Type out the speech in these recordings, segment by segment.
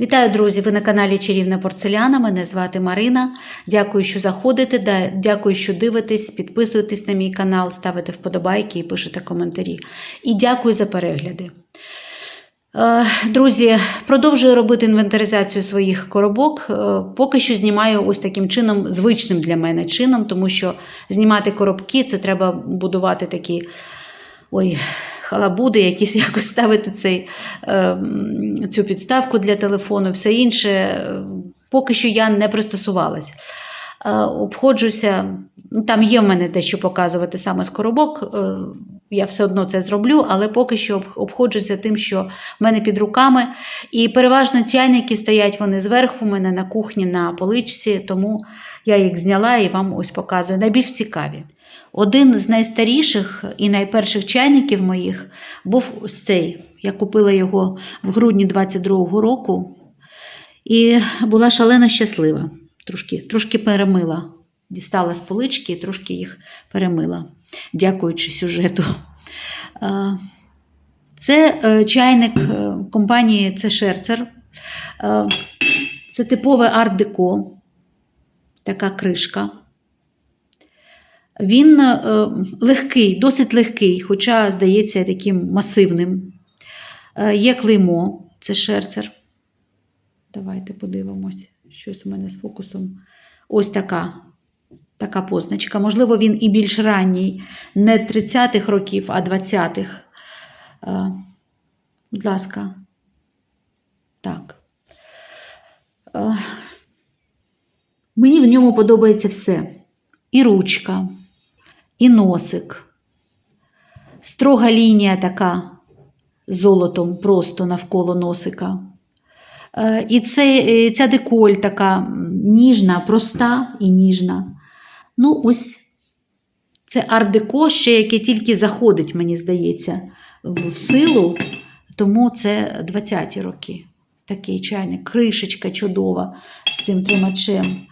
Вітаю, друзі! Ви на каналі Чарівна Порцеляна. Мене звати Марина. Дякую, що заходите. Дякую, що дивитесь, підписуєтесь на мій канал, ставите вподобайки і пишете коментарі. І дякую за перегляди. Е, Друзі, продовжую робити інвентаризацію своїх коробок. Е, Поки що знімаю ось таким чином, звичним для мене чином, тому що знімати коробки це треба будувати такі ой, халабуди, якісь якось ставити цей, е, цю підставку для телефону, все інше. Е, Поки що я не пристосувалась. Е, Обходжуся, ну, там є в мене те, що показувати саме з коробок. е, Я все одно це зроблю, але поки що обходжуся тим, що в мене під руками. І переважно чайники стоять вони зверху, у мене на кухні на поличці, тому я їх зняла і вам ось показую. Найбільш цікаві. Один з найстаріших і найперших чайників моїх був ось цей. Я купила його в грудні 22-го року і була шалено щаслива. Трошки, трошки перемила. Дістала з полички і трошки їх перемила, дякуючи сюжету. Це е, чайник е, компанії Це Шерцер. Е, Це типове арт-деко, така кришка. Він е, легкий, досить легкий, хоча, здається, таким масивним. Е, Є клеймо, це шерцер. Давайте подивимось, щось у мене з фокусом. Ось така, така позначка. Можливо, він і більш ранній, не 30-х років, а 20-х. Е, Будь ласка. Так. Мені в ньому подобається все. І ручка, і носик. Строга лінія така золотом просто навколо носика. Е, І це, е, ця деколь така ніжна, проста і ніжна. Ну, ось це арт-деко ще, яке тільки заходить, мені здається, в силу, тому це 20-ті роки. Такий чайник, кришечка чудова з цим тримачем.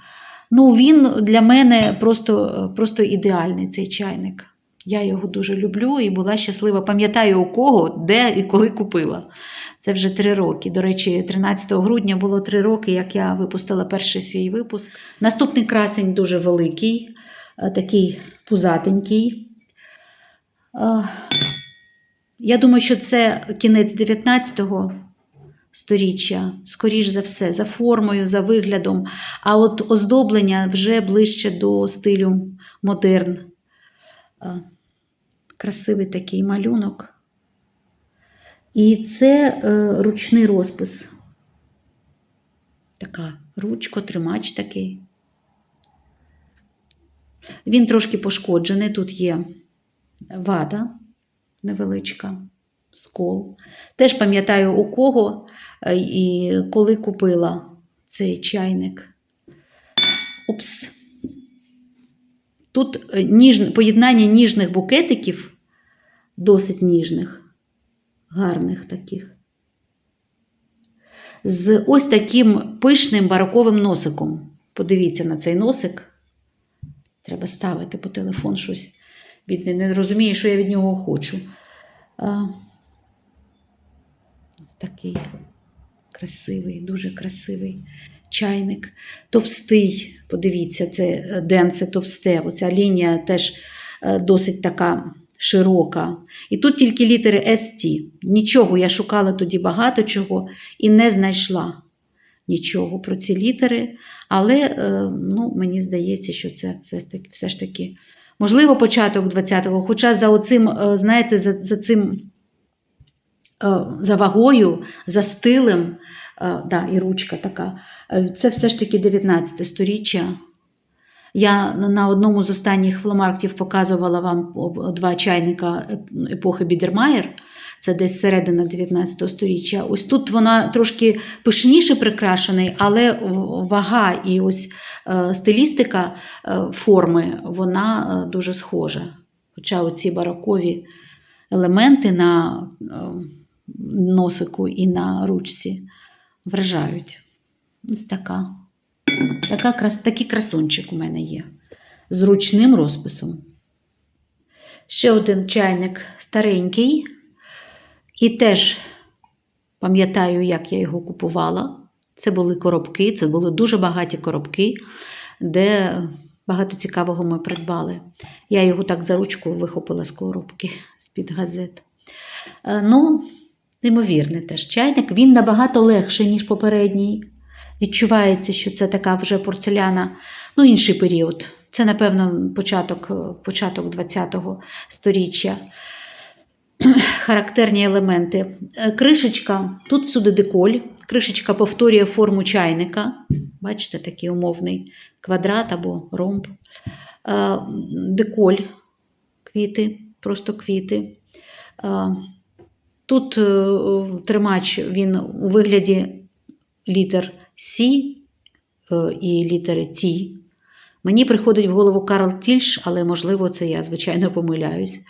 Ну, він для мене просто, просто ідеальний цей чайник. Я його дуже люблю і була щаслива. Пам'ятаю, у кого, де і коли купила. Це вже три роки. До речі, 13 грудня було три роки, як я випустила перший свій випуск. Наступний красень дуже великий, е, такий пузатенький. Е, Я думаю, що це кінець 19-го сторіччя, скоріш за все, за формою, за виглядом. А от оздоблення вже ближче до стилю модерн. Красивий такий малюнок. І це е, ручний розпис. Така ручко, тримач такий. Він трошки пошкоджений. Тут є вада невеличка, скол. Теж пам'ятаю, у кого е, і коли купила цей чайник. Упс. Тут е, ніж, поєднання ніжних букетиків, досить ніжних, гарних таких. З ось таким пишним бароковим носиком. Подивіться на цей носик. Треба ставити по телефон щось. Бідний не розуміє, що я від нього хочу. Такий красивий, дуже красивий чайник. Товстий, подивіться, це е, ден, це товсте. Оця лінія теж е, досить така широка. І тут тільки літери ST. Нічого, я шукала тоді багато чого і не знайшла нічого про ці літери. Але е, ну, мені здається, що це все ж таки, можливо, початок 20-го, хоча за оцим, знаєте, за, за цим за вагою, за стилем, е, да, і ручка така. Е, Це все ж таки 19 сторіччя. Я на- одному з останніх фломарктів показувала вам два чайника епохи Бідермаєр. Це десь середина 19 сторіччя. Ось тут вона трошки пишніше прикрашений, але вага і ось е, стилістика е, форми вона е, дуже схожа. Хоча оці барокові елементи на е, носику і на ручці вражають. Ось така. така крас... Такий красунчик у мене є. З ручним розписом. Ще один чайник старенький. І теж пам'ятаю, як я його купувала. Це були коробки, це були дуже багаті коробки, де багато цікавого ми придбали. Я його так за ручку вихопила з коробки з-під газет. Е, Ну, неймовірний теж чайник. Він набагато легший, ніж попередній. Відчувається, що це така вже порцеляна, ну, інший період. Це, напевно, початок, е, початок ХХ століття. Характерні елементи. Е, Кришечка, тут всюди деколь. Кришечка повторює форму чайника. Бачите, такий умовний квадрат або ромб. Е, Деколь, квіти, просто квіти. Тут е, тримач він у вигляді літер С е, і літери Т. Мені приходить в голову Карл Тільш, але, можливо, це я, звичайно, помиляюсь.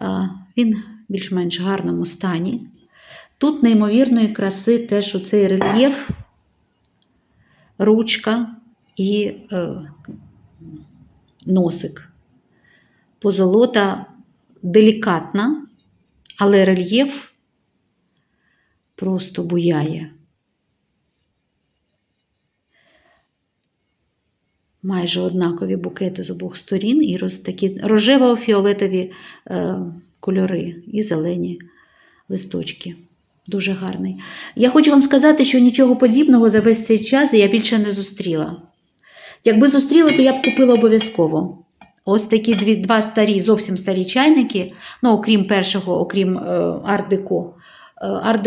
Е, Він в більш-менш гарному стані. Тут неймовірної краси те, що цей рельєф, ручка і е, носик. Позолота делікатна, але рельєф просто буяє. Майже однакові букети з обох сторін і роз, такі рожево-фіолетові е, кольори і зелені листочки. Дуже гарний. Я хочу вам сказати, що нічого подібного за весь цей час я більше не зустріла. Якби зустріла, то я б купила обов'язково. Ось такі дві, два старі, зовсім старі чайники, ну, окрім першого, окрім е, арт-деко.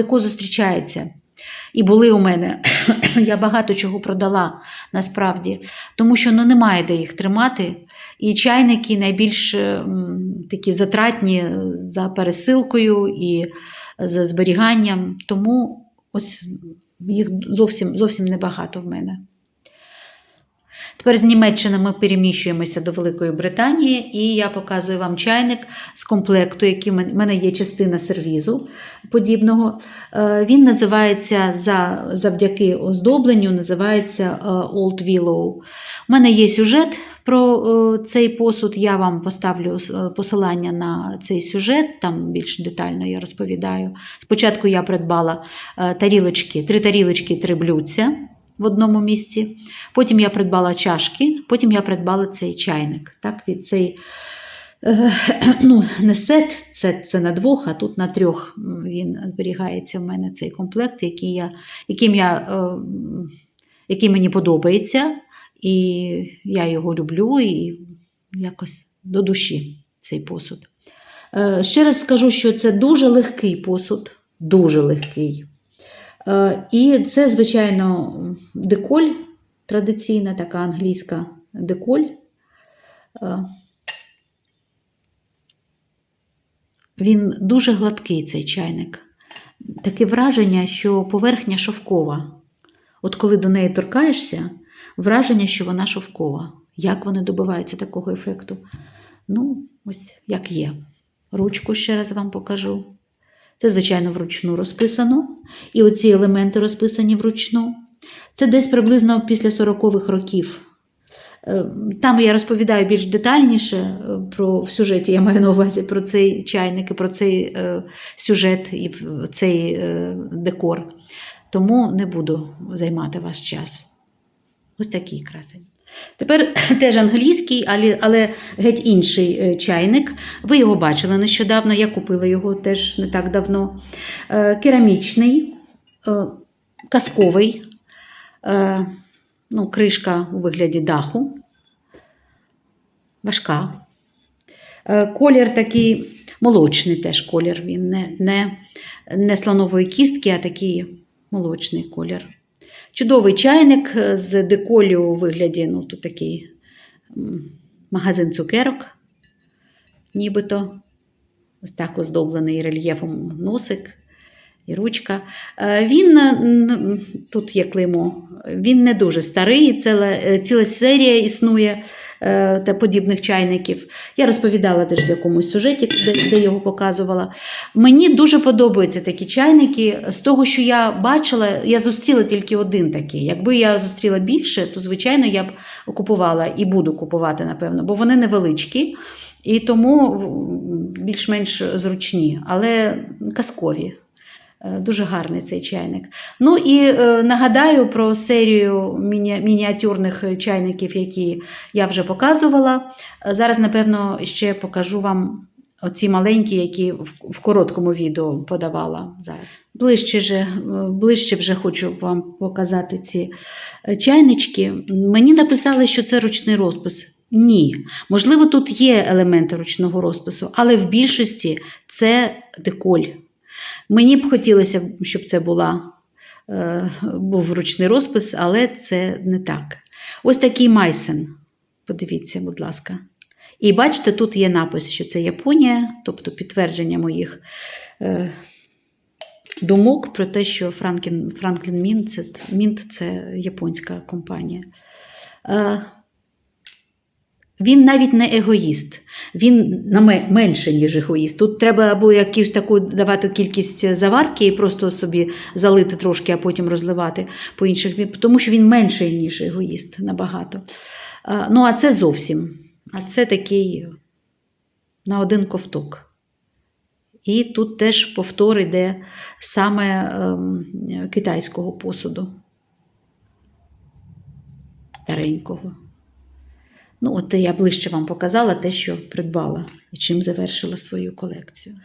Е, зустрічається. І були у мене. Я багато чого продала насправді, тому що ну, немає де їх тримати. І чайники найбільш м, такі затратні за пересилкою і за зберіганням. Тому ось їх зовсім, зовсім небагато в мене. Тепер з Німеччини ми переміщуємося до Великої Британії, і я показую вам чайник з комплекту, який в мене є частина сервізу подібного. Е, Він називається за, завдяки оздобленню, називається е, Old Willow. У мене є сюжет про е, цей посуд. Я вам поставлю посилання на цей сюжет, там більш детально я розповідаю. Спочатку я придбала тарілочки, три тарілочки, три блюдця в одному місці. Потім я придбала чашки, потім я придбала цей чайник. Так, від цей, е, ну, не сет, це, це на двох, а тут на трьох він зберігається в мене цей комплект, який я, яким я, е, який мені подобається, і я його люблю і якось до душі цей посуд. Е, Ще раз скажу, що це дуже легкий посуд, дуже легкий. Е, І це, звичайно, деколь, традиційна така англійська деколь. Е, Він дуже гладкий, цей чайник. Таке враження, що поверхня шовкова. От коли до неї торкаєшся, враження, що вона шовкова. Як вони добиваються такого ефекту? Ну, ось як є. Ручку ще раз вам покажу. Це, звичайно, вручну розписано. І оці елементи розписані вручну. Це десь приблизно після 40-х років. Е, Там я розповідаю більш детальніше е, про в сюжеті, я маю на увазі про цей чайник і про цей е, сюжет і цей декор. Тому не буду займати ваш час. Ось такий красень. Тепер теж англійський, але, геть інший е, чайник. Ви його бачили нещодавно, я купила його теж не так давно. Е, Керамічний, е, казковий, ну, кришка у вигляді даху, важка. Колір такий молочний теж колір. Він не, не, не слонової кістки, а такий молочний колір. Чудовий чайник е, з деколю у вигляді, ну, тут такий магазин цукерок, нібито. Ось так оздоблений рельєфом носик і ручка. Е, Він е, тут є клеймо, він не дуже старий, ціла, е, ціла серія існує та подібних чайників. Я розповідала теж в якомусь сюжеті, де, де його показувала. Мені дуже подобаються такі чайники. З того, що я бачила, я зустріла тільки один такий. Якби я зустріла більше, то звичайно я б купувала і буду купувати, напевно, бо вони невеличкі і тому більш-менш зручні, але казкові. Е, Дуже гарний цей чайник. Ну і е, нагадаю про серію міні- мініатюрних чайників, які я вже показувала. Е, Зараз, напевно, ще покажу вам оці маленькі, які в, короткому відео подавала зараз. Ближче, же, ближче вже хочу вам показати ці чайнички. Мені написали, що це ручний розпис. Ні. Можливо, тут є елементи ручного розпису, але в більшості це деколь. Мені б хотілося, щоб це була, е, був ручний розпис, але це не так. Ось такий майсен. Подивіться, будь ласка. І бачите, тут є напис, що це Японія, тобто підтвердження моїх е, думок про те, що Франклін, Мінт це, Мінт це японська компанія. Він навіть не егоїст, він менше, ніж егоїст. Тут треба або якусь таку давати кількість заварки і просто собі залити трошки, а потім розливати по інших, тому що він менший, ніж егоїст, набагато. Ну, а це зовсім. А це такий на один ковток. І тут теж повтор іде саме ем, китайського посуду. Старенького. Ну, от я ближче вам показала те, що придбала і чим завершила свою колекцію.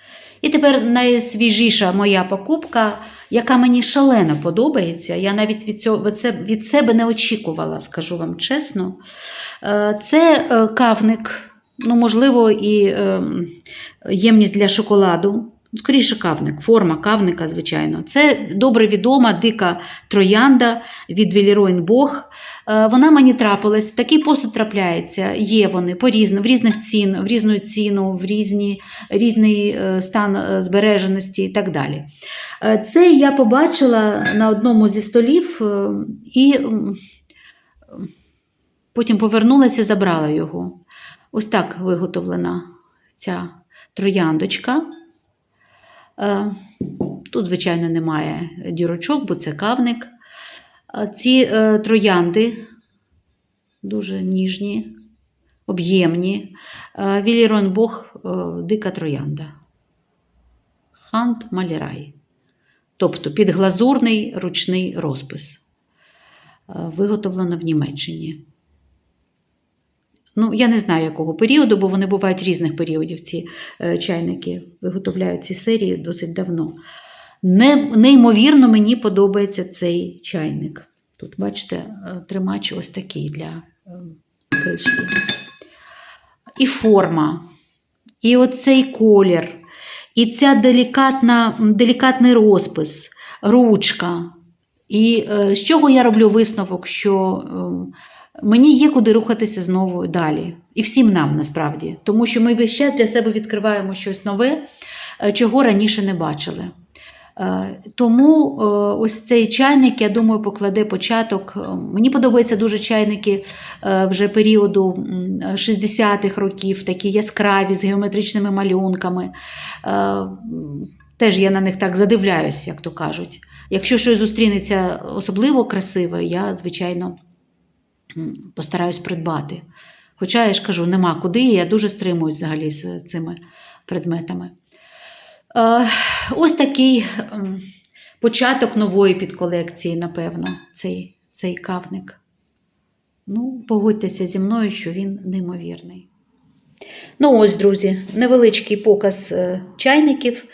І тепер найсвіжіша моя покупка, яка мені шалено подобається. Я навіть від, цього, від, себе, не очікувала, скажу вам чесно. Е, Це е, кавник, ну, можливо, і е, ємність для шоколаду. Скоріше кавник, форма кавника, звичайно. Це добре відома дика троянда від Віліроїн Бог. Е, Вона мені трапилась, такий посуд трапляється, є вони по різно, в різних цін, в різну ціну, в різні, різний е, стан е, збереженості і так далі. Це я побачила на одному зі столів і потім повернулася і забрала його. Ось так виготовлена ця трояндочка. Е, Тут, звичайно, немає дірочок, бо це кавник. Е, Ці е, троянди дуже ніжні, об'ємні. Вілірон Бог дика троянда. Хант Малірай. Тобто підглазурний ручний розпис. Виготовлено в Німеччині. Ну, я не знаю, якого періоду, бо вони бувають різних періодів. Ці е, чайники виготовляють ці серії досить давно. Не, неймовірно мені подобається цей чайник. Тут, бачите, е, тримач ось такий для е, кришки. І форма, і оцей колір, і ця делікатна, делікатний розпис, ручка. І з чого я роблю висновок, що е, мені є куди рухатися знову далі. І всім нам насправді. Тому що ми весь час для себе відкриваємо щось нове, е, чого раніше не бачили. Е, Тому е, ось цей чайник, я думаю, покладе початок. Мені подобаються дуже чайники вже періоду 60-х років, такі яскраві з геометричними малюнками. Теж я на них так задивляюсь, як то кажуть. Якщо щось зустрінеться особливо красиве, я, звичайно, постараюсь придбати. Хоча я ж кажу, нема куди, і я дуже стримуюсь взагалі з цими предметами. Е, Ось такий початок нової підколекції, напевно, цей, цей кавник. Ну, погодьтеся зі мною, що він неймовірний. Ну, ось, друзі, невеличкий показ е, чайників,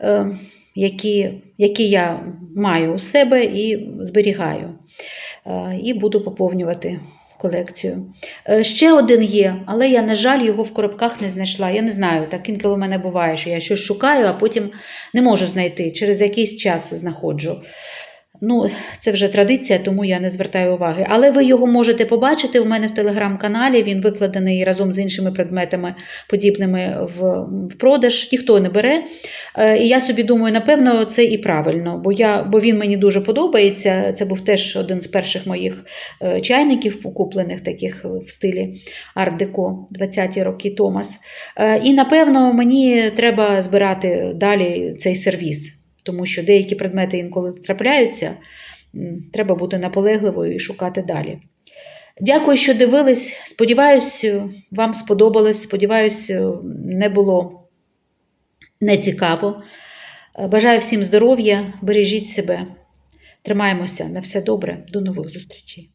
е, які, які я маю у себе і зберігаю. Е, І буду поповнювати колекцію. Е, Ще один є, але я, на жаль, його в коробках не знайшла. Я не знаю, так інколи у мене буває, що я щось шукаю, а потім не можу знайти. Через якийсь час знаходжу. Ну, це вже традиція, тому я не звертаю уваги. Але ви його можете побачити у мене в телеграм-каналі. Він викладений разом з іншими предметами, подібними в, в продаж. Ніхто не бере. Е, І я собі думаю, напевно, це і правильно, бо, я, бо він мені дуже подобається. Це був теж один з перших моїх е, чайників, куплених таких в стилі арт-деко 20-ті роки Томас. Е, І напевно мені треба збирати далі цей сервіс, тому що деякі предмети інколи трапляються. Треба бути наполегливою і шукати далі. Дякую, що дивились. Сподіваюсь, вам сподобалось. Сподіваюсь, не було нецікаво. Е, Бажаю всім здоров'я, бережіть себе. Тримаємося на все добре. До нових зустрічей.